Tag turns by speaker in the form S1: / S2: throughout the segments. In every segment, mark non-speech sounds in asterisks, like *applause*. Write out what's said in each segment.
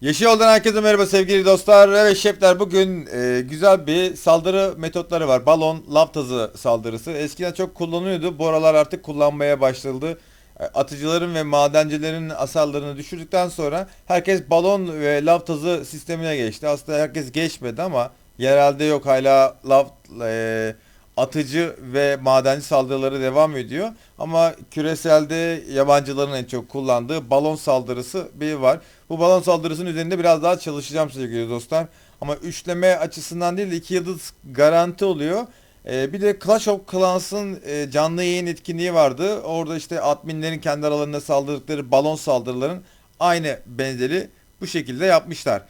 S1: Yeşil Yoldan herkese merhaba sevgili dostlar. Evet şefler bugün e, güzel bir saldırı metotları var. Balon, lav tazı saldırısı. Eskiden çok kullanılıyordu. Bu aralar artık kullanmaya başlandı. E, Atıcıların ve madencilerin hasarlarını düşürdükten sonra herkes balon ve lav tazı sistemine geçti. Aslında herkes geçmedi ama yerelde yok hala lav e, atıcı ve madenci saldırıları devam ediyor. Ama küreselde yabancıların en çok kullandığı balon saldırısı bir var. Bu balon saldırısının üzerinde biraz daha çalışacağım sevgili dostlar. Ama üçleme açısından değil de iki yıldız garanti oluyor. Ee, bir de Clash of Clans'ın e, canlı yayın etkinliği vardı. Orada işte adminlerin kendi aralarında saldırdıkları balon saldırıların aynı benzeri bu şekilde yapmışlar.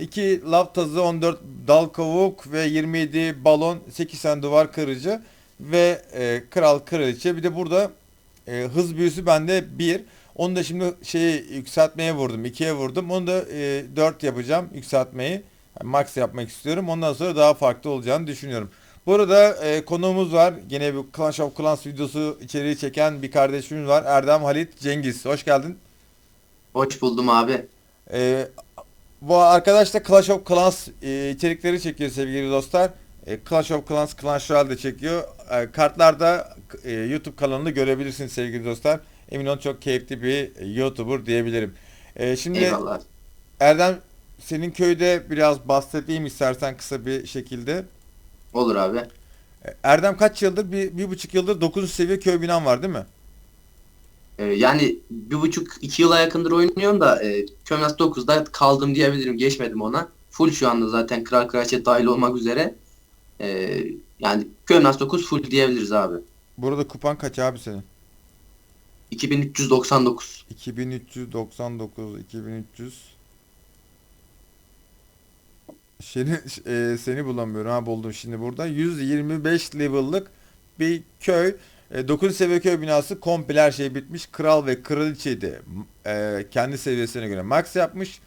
S1: 2 lav tazı, 14 dal kavuk ve 27 balon, 8 tane duvar kırıcı ve e, kral kraliçe. Bir de burada e, hız büyüsü bende 1. Onu da şimdi şeyi yükseltmeye vurdum. 2'ye vurdum. Onu da e, 4 yapacağım yükseltmeyi. Yani max yapmak istiyorum. Ondan sonra daha farklı olacağını düşünüyorum. Bu arada e, konuğumuz var. Yine bir Clash of Clans videosu içeriği çeken bir kardeşimiz var. Erdem Halit Cengiz. Hoş geldin.
S2: Hoş buldum abi.
S1: E, bu arkadaş da Clash of Clans e, içerikleri çekiyor sevgili dostlar. E, Clash of Clans, Clash Royale de çekiyor. E, kartlarda e, YouTube kanalını görebilirsiniz sevgili dostlar. Emin olun çok keyifli bir YouTuber diyebilirim. E, şimdi
S2: Eyvallah.
S1: Erdem senin köyde biraz bahsedeyim istersen kısa bir şekilde.
S2: Olur abi.
S1: E, Erdem kaç yıldır? Bir, bir buçuk yıldır 9. seviye köy binan var değil mi?
S2: Ee, yani bir buçuk iki yıla yakındır oynuyorum da e, Kömnas 9'da kaldım diyebilirim. Geçmedim ona. Full şu anda zaten Kral Kraliçe dahil olmak üzere. Ee, yani Kömnas 9 full diyebiliriz abi.
S1: Burada kupan kaç abi senin?
S2: 2399.
S1: 2399 2300 Seni, e, seni bulamıyorum ha buldum şimdi burada 125 level'lık bir köy e, 9 seviye köy binası komple her şey bitmiş kral ve kraliçeyi de e, kendi seviyesine göre max yapmış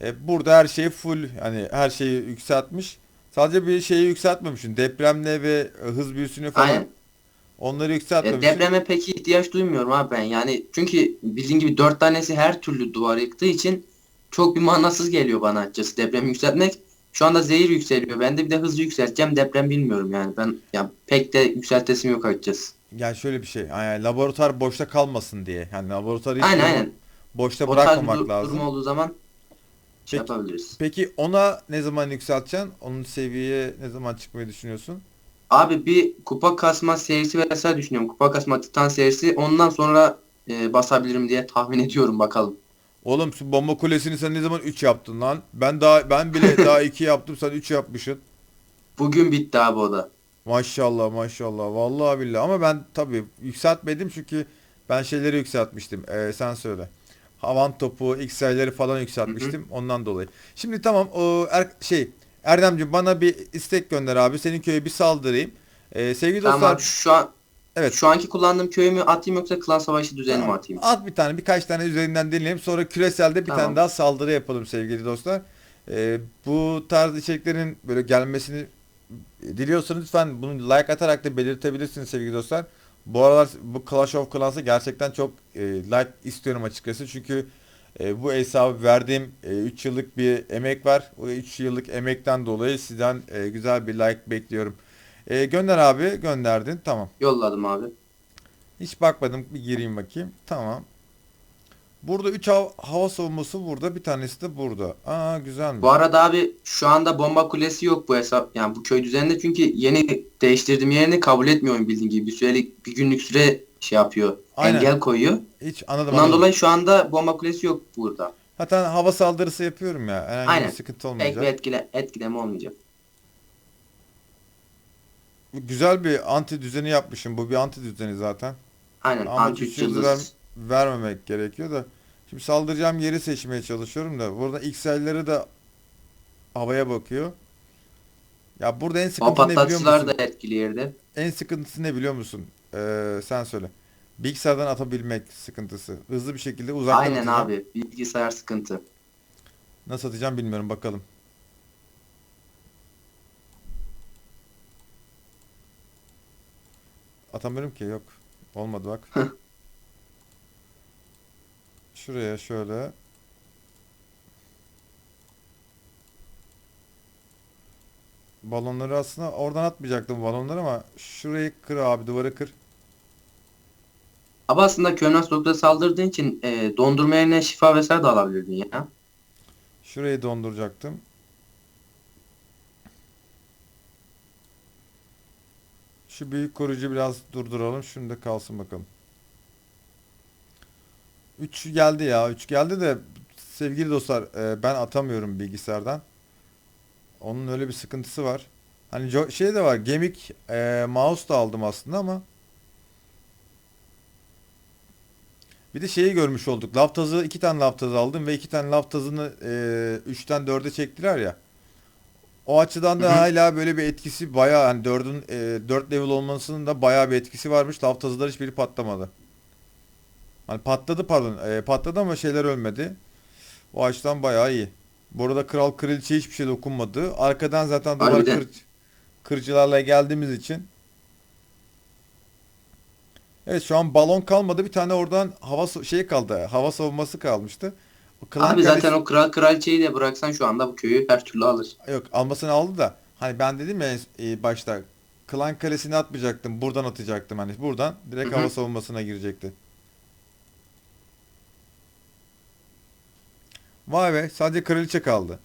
S1: e, burada her şey full hani her şeyi yükseltmiş sadece bir şeyi yükseltmemişsin depremle ve e, hız büyüsünü falan
S2: Aynen.
S1: onları
S2: E,
S1: yükseltmemişsin
S2: depreme pek ihtiyaç duymuyorum abi ben. Yani çünkü bildiğin gibi 4 tanesi her türlü duvar yıktığı için çok bir manasız geliyor bana açıkçası depremi yükseltmek. Şu anda zehir yükseliyor. Ben de bir de hızlı yükselteceğim. Deprem bilmiyorum yani. Ben ya pek de yükseltesim yok açıkçası.
S1: Yani şöyle bir şey. Yani laboratuvar boşta kalmasın diye. Yani laboratuvarı hiç
S2: Aynen
S1: boşta
S2: O tarz bir
S1: bırakmamak
S2: dur-
S1: lazım.
S2: durum olduğu zaman şey
S1: Peki-
S2: yapabiliriz.
S1: Peki ona ne zaman yükselteceksin? Onun seviyeye ne zaman çıkmayı düşünüyorsun?
S2: Abi bir kupa kasma serisi vesaire düşünüyorum. Kupa kasma titan serisi. Ondan sonra e, basabilirim diye tahmin ediyorum bakalım.
S1: Oğlum şu bomba kulesini sen ne zaman 3 yaptın lan? Ben daha ben bile *laughs* daha 2 yaptım sen 3 yapmışsın.
S2: Bugün bitti abi o da.
S1: Maşallah maşallah vallahi billahi ama ben tabii yükseltmedim çünkü ben şeyleri yükseltmiştim. Ee, sen söyle. Havan topu, X sayıları falan yükseltmiştim ondan dolayı. Şimdi tamam o er, şey Erdemciğim bana bir istek gönder abi. Senin köye bir saldırayım. Ee, sevgili
S2: Tamam
S1: dostlar
S2: abi şu an
S1: Evet.
S2: şu anki kullandığım köyü mü atayım yoksa klan savaşı düzeni mi
S1: Tamam.
S2: atayım?
S1: At bir tane birkaç tane üzerinden deneyelim. Sonra küreselde bir
S2: Tamam.
S1: tane daha saldırı yapalım sevgili dostlar. Ee, bu tarz içeriklerin böyle gelmesini diliyorsanız lütfen bunu like atarak da belirtebilirsiniz sevgili dostlar. Bu aralar bu Clash of Clans'a gerçekten çok e, like istiyorum açıkçası. Çünkü e, bu hesabı verdiğim 3 yıllık bir emek var. Bu 3 yıllık emekten dolayı sizden e, güzel bir like bekliyorum. E, gönder abi gönderdin tamam.
S2: Yolladım abi.
S1: Hiç bakmadım. Bir gireyim bakayım. Tamam. Burada 3 hava savunması burada. Bir tanesi de burada. Aa güzelmiş.
S2: Bu arada abi şu anda bomba kulesi yok bu hesap yani bu köy düzeninde çünkü yeni değiştirdiğim yerini kabul etmiyor oyun bildiğin gibi bir sürelik bir günlük süre şey yapıyor
S1: Aynen.
S2: engel koyuyor.
S1: Hiç anladım
S2: Bundan
S1: anladım.
S2: dolayı şu anda bomba kulesi yok burada.
S1: Zaten hava saldırısı yapıyorum ya. Herhangi
S2: Aynen.
S1: bir sıkıntı
S2: Pek
S1: olmayacak.
S2: bir etkile, etkileme olmayacak.
S1: Güzel bir anti düzeni yapmışım. Bu bir anti düzeni zaten.
S2: Aynen
S1: Ama
S2: anti
S1: üç
S2: 3
S1: yıldız
S2: yıldız.
S1: Vermemek gerekiyor da. Şimdi saldıracağım yeri seçmeye çalışıyorum da. Burada XL'leri de havaya bakıyor. Ya burada en sıkıntı ne biliyor musun?
S2: da etkili yerde.
S1: En sıkıntısı ne biliyor musun? Ee, sen söyle. Bilgisayardan atabilmek sıkıntısı. Hızlı bir şekilde uzaktan
S2: Aynen
S1: atacağım.
S2: abi bilgisayar sıkıntı.
S1: Nasıl atacağım bilmiyorum bakalım. Atamıyorum ki yok. Olmadı bak. *laughs* şuraya şöyle Balonları aslında oradan atmayacaktım balonları ama şurayı kır abi duvarı kır.
S2: Ama aslında Körnas Doktor'a saldırdığın için e, dondurma yerine şifa vesaire de alabilirdin ya.
S1: Şurayı donduracaktım. Şu büyük koruyucu biraz durduralım. Şunu da kalsın bakalım. 3 geldi ya. 3 geldi de sevgili dostlar e, ben atamıyorum bilgisayardan. Onun öyle bir sıkıntısı var. Hani şey de var. Gemik e, mouse da aldım aslında ama Bir de şeyi görmüş olduk. Laftazı iki tane laftaz aldım ve iki tane laftazını e, 3'ten 4'e çektiler ya. O açıdan da hala böyle bir etkisi bayağı hani 4'ün e, 4 level olmasının da bayağı bir etkisi varmış. Laftazılar hiçbiri patlamadı. Hani patladı pardon. e, patladı ama şeyler ölmedi. O açıdan bayağı iyi. Bu arada kral kraliçe hiçbir şey dokunmadı. Arkadan zaten duvar kır, kırıcılarla geldiğimiz için Evet şu an balon kalmadı. Bir tane oradan hava şey kaldı. Hava savunması kalmıştı. O
S2: Abi zaten
S1: Kalesi-
S2: o kral kraliçeyi de bıraksan şu anda bu köyü her türlü alır.
S1: yok almasını aldı da hani ben dedim ya e, başta Klan Kalesi'ni atmayacaktım. Buradan atacaktım hani. Buradan direkt
S2: Hı hı.
S1: hava savunmasına girecekti. Vay be sadece kraliçe kaldı.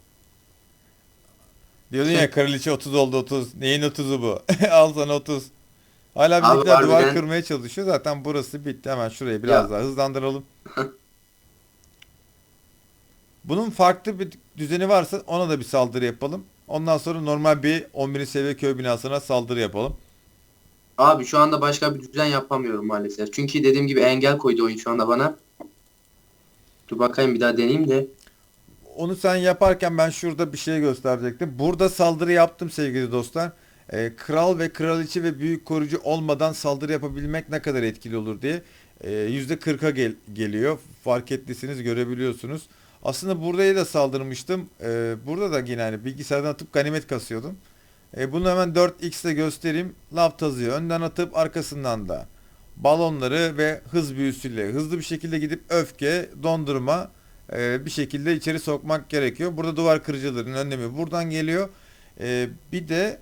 S1: Diyordun ya kraliçe 30 oldu 30. Neyin 30'u bu? *laughs* Al sana 30. Hala
S2: Abi
S1: bizimkiler duvar
S2: harbiden-
S1: kırmaya çalışıyor. Zaten burası bitti. Hemen şurayı biraz
S2: Ya.
S1: daha hızlandıralım. *laughs* Bunun farklı bir düzeni varsa ona da bir saldırı yapalım. Ondan sonra normal bir 11. seviye köy binasına saldırı yapalım.
S2: Abi şu anda başka bir düzen yapamıyorum maalesef. Çünkü dediğim gibi engel koydu oyun şu anda bana. Dur bakayım bir daha deneyeyim de.
S1: Onu sen yaparken ben şurada bir şey gösterecektim. Burada saldırı yaptım sevgili dostlar. Ee, kral ve kraliçe ve büyük koruyucu olmadan saldırı yapabilmek ne kadar etkili olur diye. Ee, %40'a gel- geliyor. Fark ettiyseniz görebiliyorsunuz. Aslında buraya da saldırmıştım. Ee, burada da yine hani bilgisayardan atıp ganimet kasıyordum. Ee, bunu hemen 4x ile göstereyim. Lav tazıyı önden atıp arkasından da balonları ve hız büyüsüyle hızlı bir şekilde gidip öfke, dondurma e, bir şekilde içeri sokmak gerekiyor. Burada duvar kırıcıların önlemi buradan geliyor. E, bir de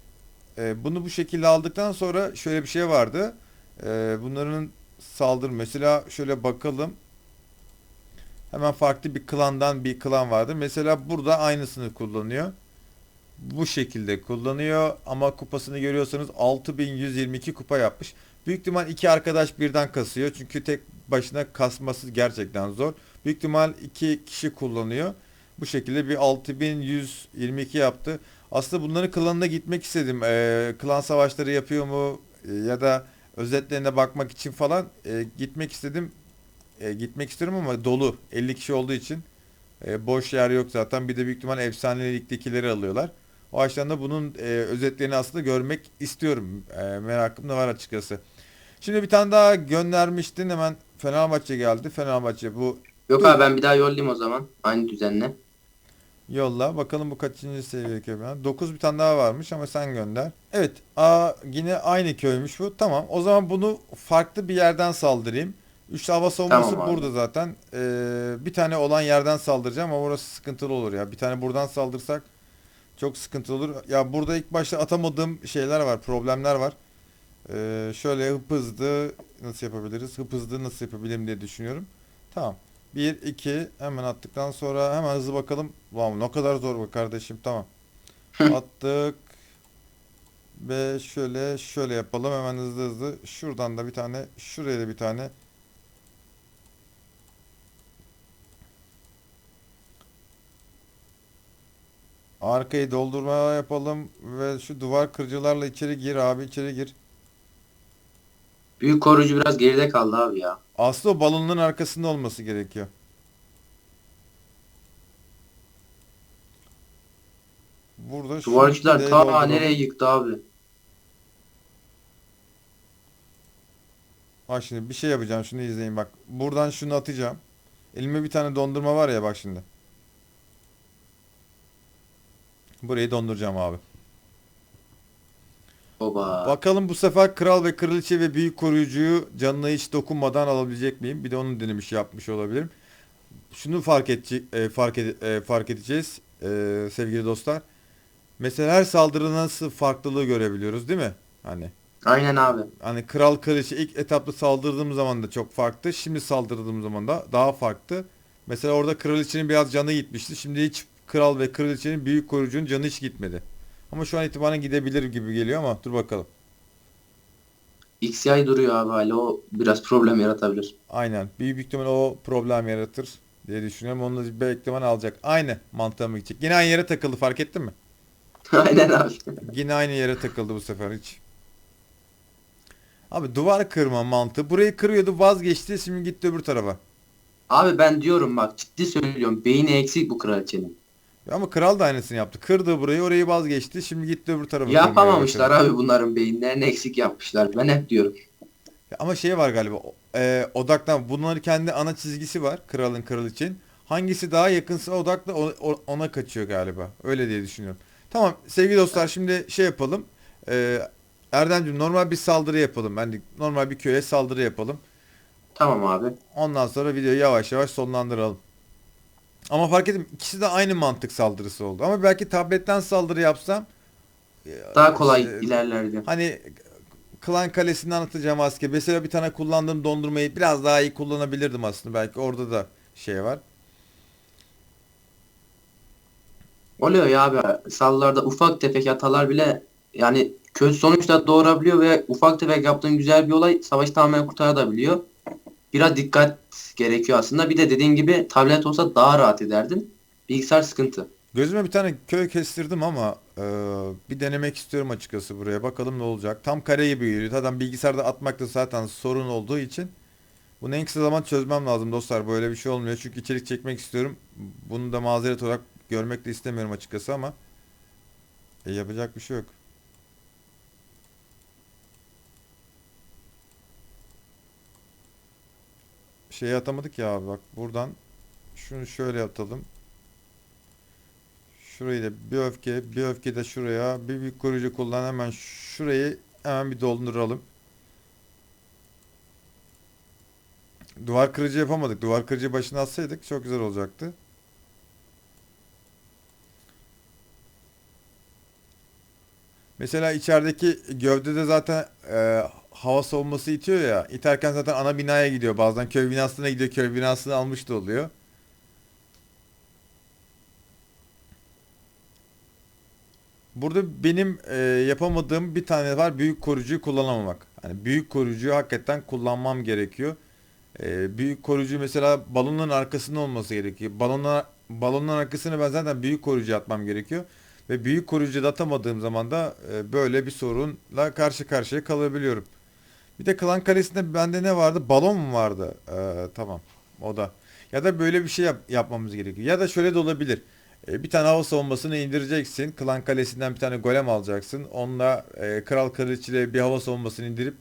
S1: e, bunu bu şekilde aldıktan sonra şöyle bir şey vardı. E, bunların saldır mesela şöyle bakalım. Hemen farklı bir klandan bir klan vardı. Mesela burada aynısını kullanıyor. Bu şekilde kullanıyor ama kupasını görüyorsanız 6122 kupa yapmış. Büyük ihtimal iki arkadaş birden kasıyor. Çünkü tek başına kasması gerçekten zor. Büyük ihtimal iki kişi kullanıyor. Bu şekilde bir 6122 yaptı. Aslında bunların klanına gitmek istedim. Ee, klan savaşları yapıyor mu Ee, ya da özetlerine bakmak için falan e, gitmek istedim. E, gitmek istiyorum ama dolu. 50 kişi olduğu için e, boş yer yok zaten. Bir de büyük ihtimal efsaneliktekileri alıyorlar. O açıdan da bunun e, özetlerini aslında görmek istiyorum. E, merakım da var açıkçası. Şimdi bir tane daha göndermiştin. Hemen Fenerbahçe geldi. Fenerbahçe bu
S2: Yok abi ben bir daha yollayayım o zaman. Aynı düzenle.
S1: yolla. Bakalım bu kaçıncı seviye köy? 9 bir tane daha varmış ama sen gönder. Evet. Aa, yine aynı köymüş bu. Tamam. O zaman bunu farklı bir yerden saldırayım. Üçlü hava savunması
S2: Tamam abi.
S1: burada zaten. Ee, bir tane olan yerden saldıracağım ama orası sıkıntılı olur ya. Bir tane buradan saldırsak çok sıkıntılı olur. Ya burada ilk başta atamadığım şeyler var, problemler var. Ee, şöyle hıp hızlı nasıl yapabiliriz? Hıp hızlı nasıl yapabilirim diye düşünüyorum. Tamam. 1, 2 hemen attıktan sonra hemen hızlı bakalım. Wow, ne kadar zor bu kardeşim. Tamam. Attık. Ve şöyle şöyle yapalım hemen hızlı hızlı. Şuradan da bir tane, şuraya da bir tane. Arkayı doldurma yapalım ve şu duvar kırıcılarla içeri gir abi içeri gir.
S2: Büyük koruyucu biraz geride kaldı abi ya.
S1: O balonun arkasında olması gerekiyor. Burada dev
S2: ta
S1: dolduralım.
S2: nereye yıktı abi.
S1: Bak şimdi bir şey yapacağım şunu izleyin bak. Buradan şunu atacağım. Elime bir tane dondurma var ya bak şimdi. Burayı donduracağım abi.
S2: Oba.
S1: Bakalım bu sefer kral ve kraliçe ve büyük koruyucuyu canına hiç dokunmadan alabilecek miyim? Bir de onun denemiş yapmış olabilirim. Şunu fark edecek, e, fark ede- e, fark edeceğiz e, sevgili dostlar. Mesela her saldırı nasıl farklılığı görebiliyoruz değil mi? Hani
S2: Aynen abi.
S1: hani kral kraliçe ilk etapta saldırdığım zaman da çok farklı. Şimdi saldırdığım zaman da daha farklı. Mesela orada kraliçenin biraz canı gitmişti. Şimdi hiç kral ve kraliçenin büyük koruyucunun canı hiç gitmedi. Ama şu an itibaren gidebilir gibi geliyor ama dur bakalım.
S2: XY duruyor abi hala o biraz problem yaratabilir.
S1: Aynen. Büyük ihtimal o problem yaratır diye düşünüyorum. Onu da bir eklemen alacak. Aynı mantığa mı gidecek? Yine aynı yere takıldı fark ettin mi? *laughs*
S2: Aynen abi.
S1: Yine aynı yere takıldı bu sefer hiç. Abi duvar kırma mantığı. Burayı kırıyordu vazgeçti şimdi gitti öbür tarafa.
S2: Abi ben diyorum bak ciddi söylüyorum beyni eksik bu kraliçenin.
S1: Ama kral da aynısını yaptı. Kırdı burayı orayı vazgeçti şimdi gitti öbür tarafa.
S2: Yapamamışlar abi bunların beyinlerini eksik yapmışlar. Ben hep diyorum.
S1: Ama şey var galiba e, odaklan bunların kendi ana çizgisi var kralın kraliçenin. Hangisi daha yakınsa odakla o- ona kaçıyor galiba. Öyle diye düşünüyorum. Tamam sevgili dostlar şimdi şey yapalım. E, Erdemciğim normal bir saldırı yapalım. Yani normal bir köye saldırı yapalım.
S2: Tamam abi.
S1: Ondan sonra videoyu yavaş yavaş sonlandıralım. Ama fark ettim ikisi de aynı mantık saldırısı oldu. Ama belki tabletten saldırı yapsam e,
S2: Daha kolay
S1: işte,
S2: ilerlerdi.
S1: Hani Klan Kalesi'ni anlatacağım asker. Mesela bir tane kullandığım dondurmayı biraz daha iyi kullanabilirdim aslında. Belki orada da şey var.
S2: Oluyor ya abi. Sallarda ufak tefek hatalar bile yani kötü sonuçta doğurabiliyor ve ufak tefek yaptığın güzel bir olay savaşı tamamen kurtarabiliyor. Biraz dikkat gerekiyor aslında. Bir de dediğin gibi tablet olsa daha rahat ederdin. Bilgisayar sıkıntı.
S1: Gözüme bir tane köy kestirdim ama e, bir denemek istiyorum açıkçası buraya. Bakalım ne olacak. Tam kare gibi geliyor. Zaten bilgisayarda atmakta zaten sorun olduğu için bunu en kısa zaman çözmem lazım dostlar. Böyle bir şey olmuyor. Çünkü içerik çekmek istiyorum. Bunu da mazeret olarak görmek de istemiyorum açıkçası ama e, yapacak bir şey yok. Şeyi atamadık ya abi bak buradan şunu şöyle atalım. Şurayı da bir öfke, bir öfke de şuraya, bir büyük koruyucu kullan hemen şurayı hemen bir dolduralım. Duvar kırıcı yapamadık. Duvar kırıcı başına atsaydık çok güzel olacaktı. Mesela içerideki gövdede zaten e, hava savunması itiyor ya. İterken zaten ana binaya gidiyor. Bazen köy binasına gidiyor. Köy binasını almış da oluyor. Burada benim e, yapamadığım bir tane var. Büyük koruyucuyu kullanamamak. Hani büyük koruyucuyu hakikaten kullanmam gerekiyor. E, büyük koruyucu mesela balonun arkasında olması gerekiyor. Balonlar balonun arkasına ben zaten büyük koruyucu atmam gerekiyor. Ve büyük koruyucu da atamadığım zaman da e, böyle bir sorunla karşı karşıya kalabiliyorum. Bir de Klan Kalesi'nde bende ne vardı? Balon mu vardı? E, tamam. O da. Ya da böyle bir şey yap- yapmamız gerekiyor. Ya da şöyle de olabilir. E, bir tane hava savunmasını indireceksin. Klan Kalesi'nden bir tane golem alacaksın. Onunla e, Kral Kraliçe'yle bir hava savunmasını indirip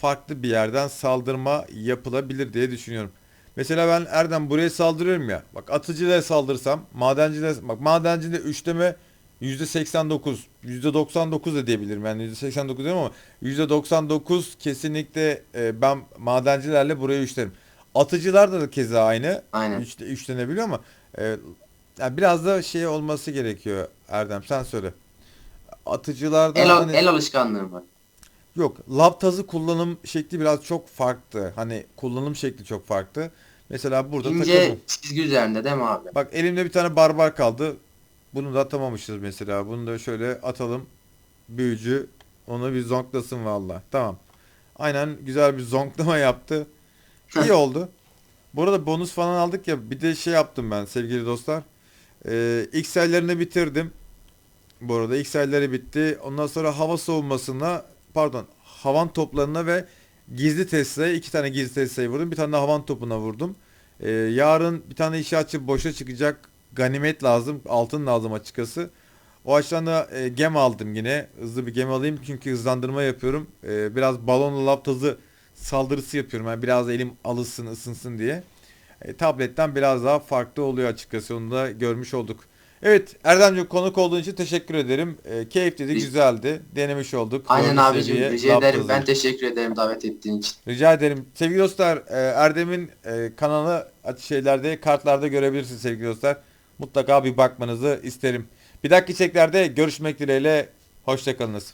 S1: farklı bir yerden saldırma yapılabilir diye düşünüyorum. Mesela ben Erdem buraya saldırıyorum ya. Bak atıcılara saldırsam, madencilere bak madencide üçleme %89, %99 da diyebilirim. Yani %89 diyorum ama %99 kesinlikle e, ben madencilerle buraya üçlerim. Atıcılar da keza aynı.
S2: Aynen.
S1: Üçte, üçlenebiliyor ama e, yani biraz da şey olması gerekiyor Erdem sen söyle. Atıcılarda
S2: El,
S1: hani-
S2: el alışkanlığım var.
S1: Yok, laptazı kullanım şekli biraz çok farklı. Hani kullanım şekli çok farklı. Mesela burada
S2: İnce
S1: takıldım.
S2: çizgi üzerinde değil mi abi?
S1: Bak elimde bir tane barbar kaldı. Bunu da atamamışız mesela. Bunu da şöyle atalım. Büyücü onu bir zonklasın valla. Tamam. Aynen güzel bir zonklama yaptı. İyi oldu. Bu arada bonus falan aldık ya. Bir de şey yaptım ben sevgili dostlar. Ee, XL'lerini bitirdim. Bu arada XL'leri bitti. Ondan sonra hava savunmasına pardon havan toplarına ve gizli testeye iki tane gizli testeye vurdum. Bir tane de havan topuna vurdum. Ee, yarın bir tane inşaatçı boşa çıkacak. Ganimet lazım. Altın lazım açıkçası. O açıdan da e, gem aldım yine. Hızlı bir gem alayım çünkü hızlandırma yapıyorum. Ee, biraz balonla laptazı saldırısı yapıyorum. Yani biraz elim alışsın ısınsın diye. E, tabletten biraz daha farklı oluyor açıkçası. Onu da görmüş olduk. Evet Erdemciğim konuk olduğun için teşekkür ederim. E, keyifli de
S2: Biz-
S1: güzeldi. Denemiş olduk.
S2: Aynen
S1: Dördüncü
S2: abicim
S1: seviye
S2: rica ederim.
S1: laptazı.
S2: Ben teşekkür ederim davet ettiğin için.
S1: Rica ederim. Sevgili dostlar, e, Erdem'in e, kanalı şeylerde, kartlarda görebilirsiniz sevgili dostlar. Mutlaka bir bakmanızı isterim. Bir dahaki içeriklerde görüşmek dileğiyle. Hoşçakalınız.